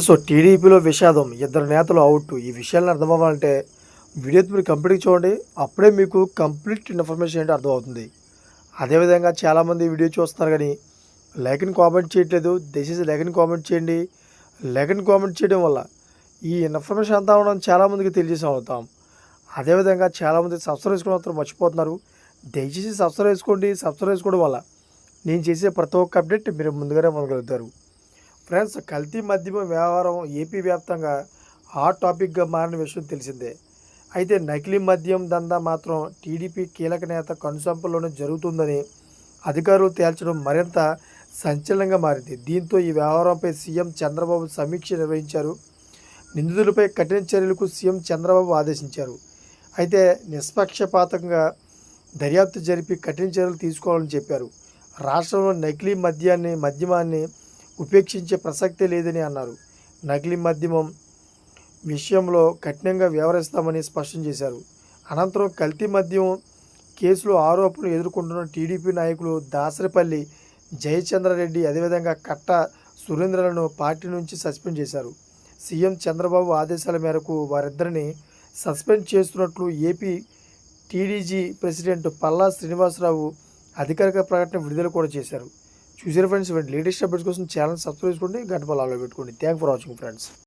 So టీడీపీలో విషాదం ఇద్దరు నేతలు అవుట్ ఈ విషయాలను అర్థమవ్వాలంటే వీడియో మీరు కంప్లీట్ చూడండి. అప్పుడే మీకు కంప్లీట్ ఇన్ఫర్మేషన్ ఏంటి అర్థమవుతుంది. అదేవిధంగా చాలామంది వీడియో చూస్తున్నారు కానీ లైక్ని కామెంట్ చేయట్లేదు. దయచేసి లైక్ని కామెంట్ చేయండి. లైక్ని కామెంట్ చేయడం వల్ల ఈ ఇన్ఫర్మేషన్ అంతా ఉండడం చాలామందికి తెలియజేసి అవుతాం. అదేవిధంగా చాలామంది సబ్స్క్రైబ్ చేసుకోవడం మాత్రం మర్చిపోతున్నారు. దయచేసి సబ్స్క్రైబ్ చేసుకోండి. సబ్స్క్రైబ్ చేసుకోవడం వల్ల నేను చేసే ప్రతి ఒక్క అప్డేట్ మీరు ముందుగానే పొందగలుగుతారు. ఫ్రెండ్స్ కల్తీ మద్యమ వ్యవహారం ఏపీ వ్యాప్తంగా హాట్ టాపిక్గా మారిన విషయం తెలిసిందే. అయితే నకిలీ మద్యం దందా మాత్రం టీడీపీ కీలక నేత కనుసంపల్లోనే జరుగుతుందని అధికారులు తేల్చడం మరింత సంచలనంగా మారింది. దీంతో ఈ వ్యవహారంపై సీఎం చంద్రబాబు సమీక్ష నిర్వహించారు. నిందితులపై కఠిన చర్యలకు సీఎం చంద్రబాబు ఆదేశించారు. అయితే నిష్పక్షపాతంగా దర్యాప్తు జరిపి కఠిన చర్యలు తీసుకోవాలని చెప్పారు. రాష్ట్రంలో నకిలీ మద్యాన్ని మద్యమాన్ని ఉపేక్షించే ప్రసక్తే లేదని అన్నారు. నకిలీ మద్యమం విషయంలో కఠినంగా వ్యవహరిస్తామని స్పష్టం చేశారు. అనంతరం కల్తీ మద్యం కేసులో ఆరోపణలు ఎదుర్కొంటున్న టీడీపీ నాయకులు దాసరిపల్లి జయచంద్రారెడ్డి అదేవిధంగా కట్ట సురేంద్రలను పార్టీ నుంచి సస్పెండ్ చేశారు. సీఎం చంద్రబాబు ఆదేశాల మేరకు వారిద్దరిని సస్పెండ్ చేస్తున్నట్లు AP TDP president Palla Srinivasa Rao అధికారిక ప్రకటన విడుదల కూడా చేశారు. చూసారు ఫ్రెండ్స్ లేటెస్ట్ అప్డేట్స్ కోసం ఛానల్ సబ్స్క్రైబ్ చేసుకోండి గంట పొలాల్లో పెట్టుకోండి. Thank for watching friends